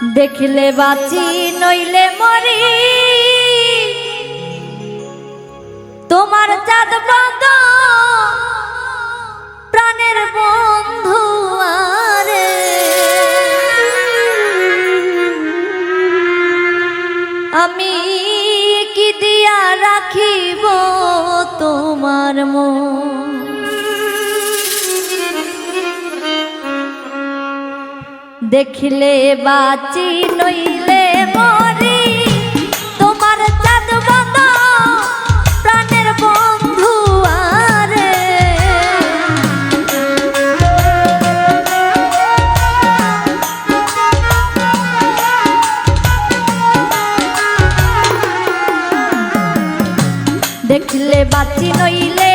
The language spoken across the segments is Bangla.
দেখলে বাঁচি, নইলে মরি। তোমার চাঁদ ব্রত প্রাণের বন্ধু আমি কি দিয়া রাখিব তোমার মন? দেখলে বাঁচি নইলে মরি। তোমার চাঁদ বাঁধা প্রাণের বন্ধু আরে দেখলে বাঁচি নইলে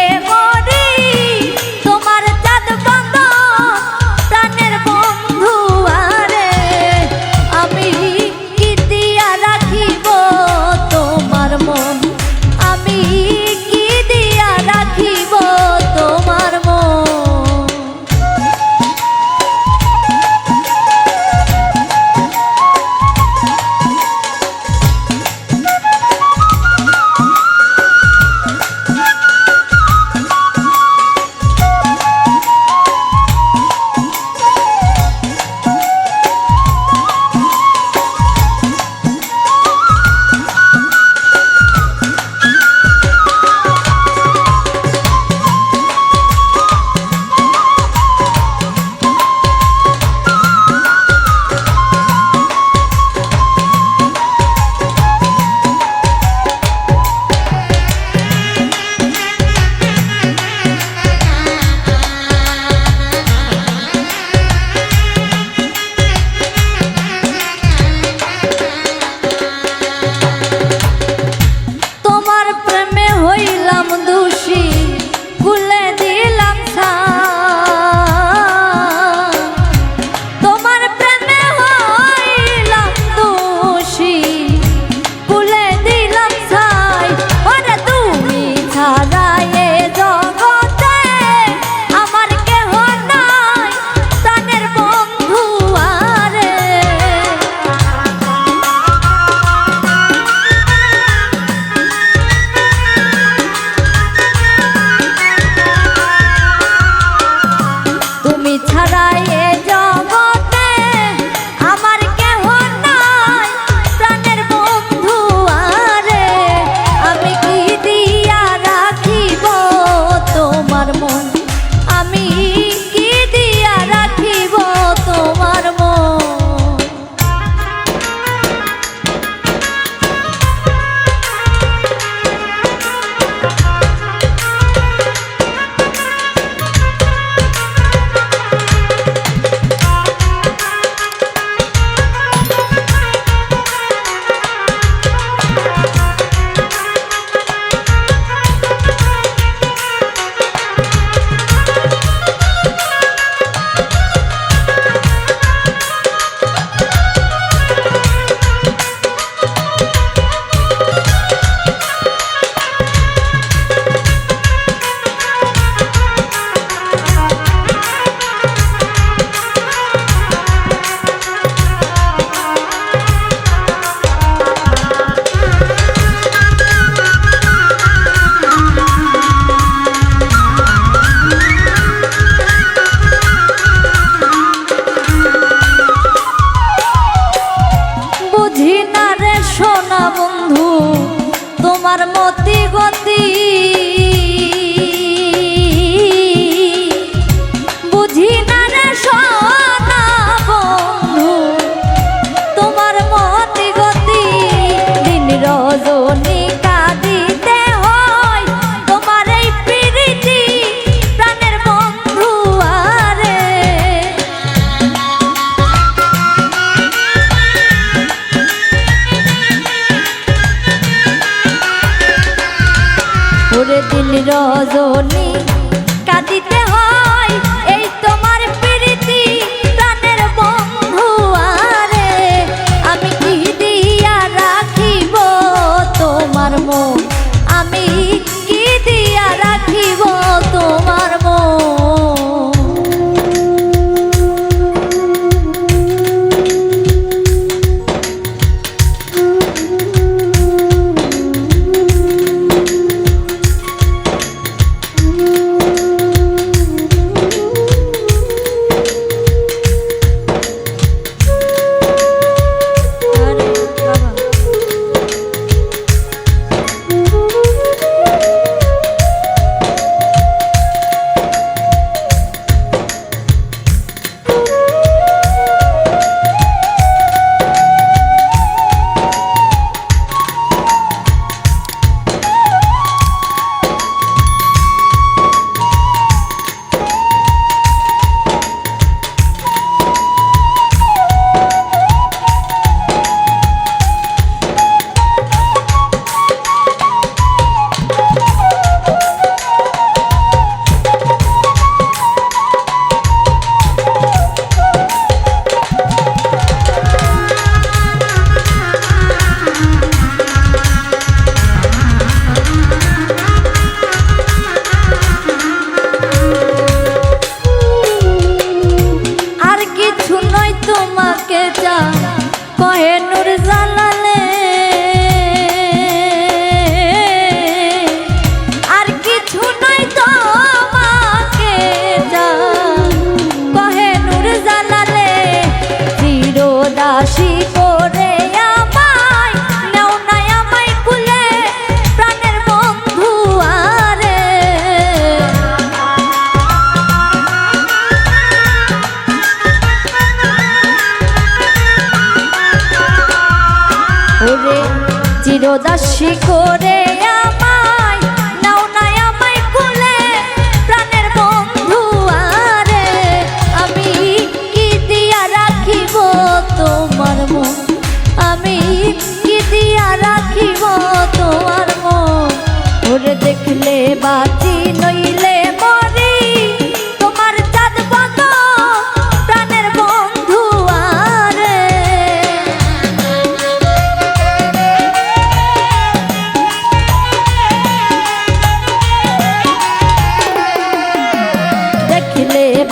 রজনী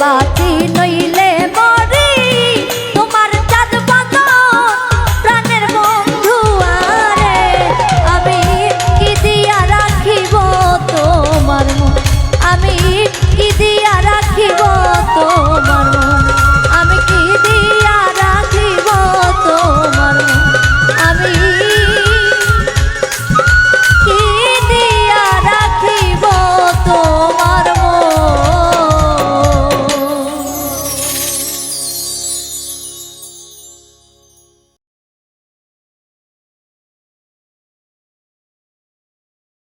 bak